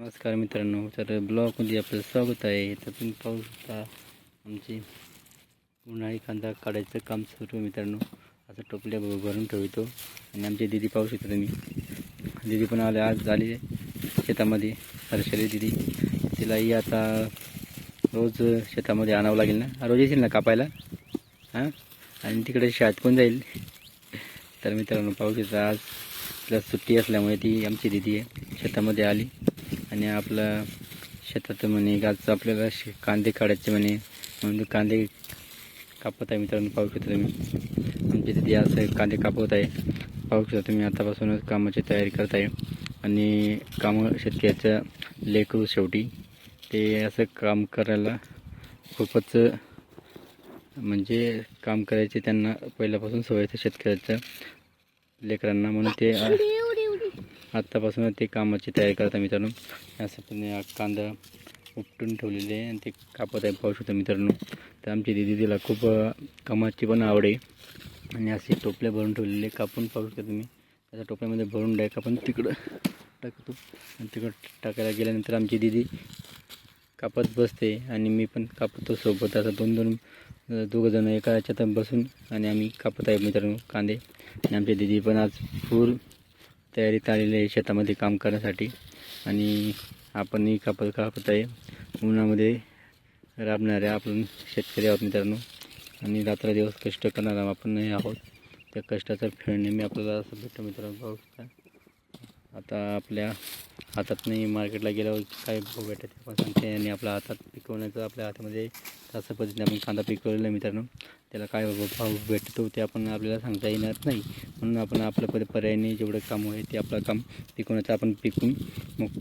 नमस्कार मित्रांनो तर ब्लॉगमध्ये आपलं स्वागत आहे. तर तुम्ही पाहू शकता आमची उन्हाळी कांदा काढायचं काम सुरू मित्रांनो. असं टोपल्या भरून ठेवतो. आणि आमची दिदी पाहू शकता तुम्ही. दिदी पण आले आज झाली शेतामध्ये. हर्षली दिदी तिलाही आता रोज शेतामध्ये आणावं लागेल ना? रोज येशील ना कापायला? हां? आणि तिकडे शाळेत कोण जाईल. तर मित्रांनो पाहू शकता आज तिला सुट्टी असल्यामुळे ती आमची दिदी आहे. शेतामध्ये आली. आणि आपला शेतात म्हणे आज आपल्याला शे- कांदे काढायचे म्हणे. म्हणून ते कांदे कापत आहे मित्रांनो पाहू शकता तुम्ही. आमची तिथे असं कांदे कापवत आहे. पाहू शकता तुम्ही आतापासूनच कामाची तयारी करत आहे. आणि कामं शेतकऱ्याचं लेकरू शेवटी. ते असं काम करायला खूपच म्हणजे काम करायचे त्यांना पहिल्यापासून सवय असते शेतकऱ्याचं लेकरांना. म्हणून ते आत्तापासून ते कामाची तयारी करतात मित्रांनो. असं पण कांदा उपटून ठेवलेले आहे आणि ते कापत आहे पाहू शकतो मित्रांनो. तर आमची दिदी तिला खूप कामाची पण आवड आहे. आणि असे टोपल्या भरून ठेवलेले कापून पाहू शकता तुम्ही. त्याच्या टोपल्यामध्ये भरून डायक आपण तिकडं. टाकतो. आणि तिकडं टाकायला गेल्यानंतर आमची दिदी कापत बसते आणि मी पण कापतो सोबत. असं दोन दोन अ, दोघंजणं एका याच्यात बसून आणि आम्ही कापत आहे मित्रांनो कांदे. आणि आमची दिदी पण आज फूल तयारीत आलेले आहे शेतामध्ये काम करण्यासाठी. आणि आपणही कापत कापत आहे. उन्हामध्ये राबणारे आपण शेतकरी आहोत मित्रांनो. आणि रात्र दिवस कष्ट करणारा आपण नाही आहोत. त्या कष्टाचं फेळ नेहमी आपल्याला असं भेटतं मित्रांनो. पाहू आता आपल्या हातात नाही मार्केटला गेल्यावर काय भाव भेटत ते आपण सांगते. आणि आपल्या हातात पिकवण्याचं आपल्या हातामध्ये तसं पद्धतीने आपण कांदा पिकवलेला मित्रांनो त्याला काय भाव भेटतो ते आपण आपल्याला सांगता येणार नाही. म्हणून आपण आपल्या पद पर्यायाने जेवढं काम आहे ते आपलं काम पिकवण्याचं आपण पिकून मग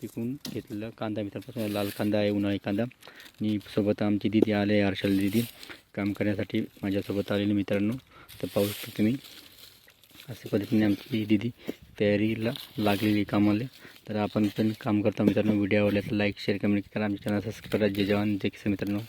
पिकून घेतलेला कांदा मित्रांपासून लाल कांदा आहे उन्हाळी कांदा. आणि सोबत आमची दिदी आले हर्षल दिदी. काम करण्यासाठी माझ्यासोबत आलेले मित्रांनो. तर पाहू शकतो तुम्ही. अशा पद्धतीने आमची दिदी तयारीला लागलेली कामाला. तर आपण पण काम करतो मित्रांनो. व्हिडिओ आवडला तर लाईक शेअर कमेंट करा. आमच्या चॅनल सबस्क्राईब करा. जय जवान. जय किसान मित्रांनो.